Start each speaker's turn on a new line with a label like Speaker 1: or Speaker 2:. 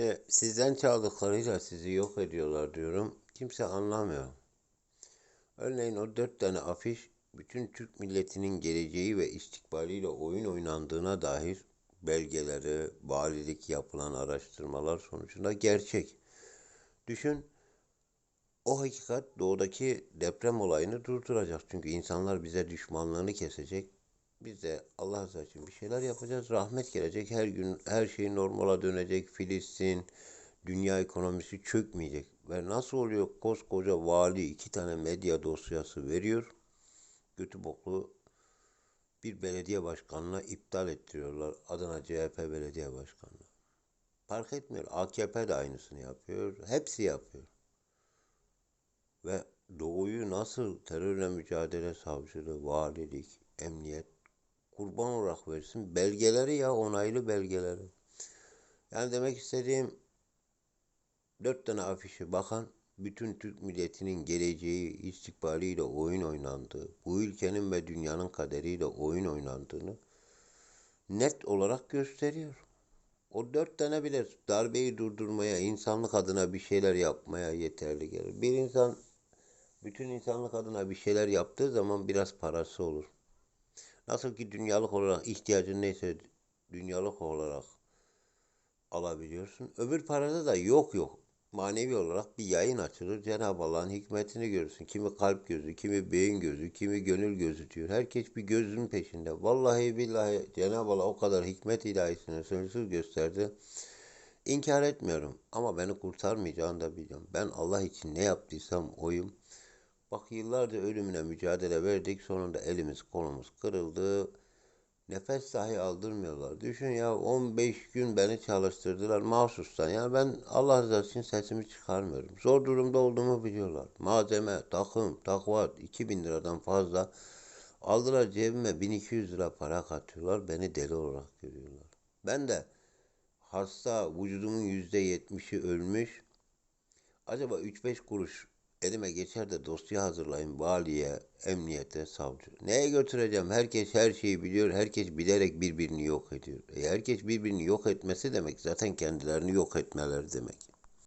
Speaker 1: E, Sizden çaldıklarıyla sizi yok ediyorlar diyorum. Kimse anlamıyor. Örneğin o dört tane afiş bütün Türk milletinin geleceği ve istikbaliyle oyun oynandığına dair belgeleri, valilik yapılan araştırmalar sonucunda gerçek. Düşün, o hakikat doğudaki deprem olayını durduracak. Çünkü insanlar bize düşmanlığını kesecek. Biz de Allah razı için bir şeyler yapacağız. Rahmet gelecek. Her gün her şey normala dönecek. Filistin, dünya ekonomisi çökmeyecek. Ve nasıl oluyor? Koskoca vali iki tane medya dosyası veriyor. Götü boklu bir belediye başkanına iptal ettiriyorlar. Adına CHP belediye başkanı. Fark etmiyor. AKP de aynısını yapıyor. Hepsi yapıyor. Ve doğuyu nasıl terörle mücadele savcılığı, valilik, emniyet kurban olarak versin. Belgeleri ya onaylı belgeleri. Yani demek istediğim dört tane afişe bakan bütün Türk milletinin geleceği, istikbaliyle oyun oynandığı, bu ülkenin ve dünyanın kaderiyle oyun oynandığını net olarak gösteriyor. O dört tane bile darbeyi durdurmaya, insanlık adına bir şeyler yapmaya yeterli gelir. Bir insan bütün insanlık adına bir şeyler yaptığı zaman biraz parası olur. Nasıl ki dünyalık olarak ihtiyacın neyse dünyalık olarak alabiliyorsun. Öbür parada da yok yok. Manevi olarak bir yayın açılır. Cenab-ı Allah'ın hikmetini görürsün. Kimi kalp gözü, kimi beyin gözü, kimi gönül gözü diyor. Herkes bir gözün peşinde. Vallahi billahi Cenab-ı Allah o kadar hikmet ilahisini sınırsız gösterdi. İnkar etmiyorum ama beni kurtarmayacağını da biliyorum. Ben Allah için ne yaptıysam oyum. Bak yıllarca ölümüne mücadele verdik. Sonunda elimiz kolumuz kırıldı. Nefes dahi aldırmıyorlar. Düşün ya 15 gün beni çalıştırdılar mahsustan. Yani ben Allah rızası için sesimi çıkarmıyorum. Zor durumda olduğumu biliyorlar. Malzeme, takım, takvat 2000 liradan fazla aldılar cebime 1200 lira para katıyorlar. Beni deli olarak görüyorlar. Ben de hasta vücudumun %70'i ölmüş. Acaba 3-5 kuruş elime geçer de dosya hazırlayayım valiye, emniyete, savcı. Neye götüreceğim? Herkes her şeyi biliyor. Herkes bilerek birbirini yok ediyor. E herkes birbirini yok etmesi demek zaten kendilerini yok etmeleri demek.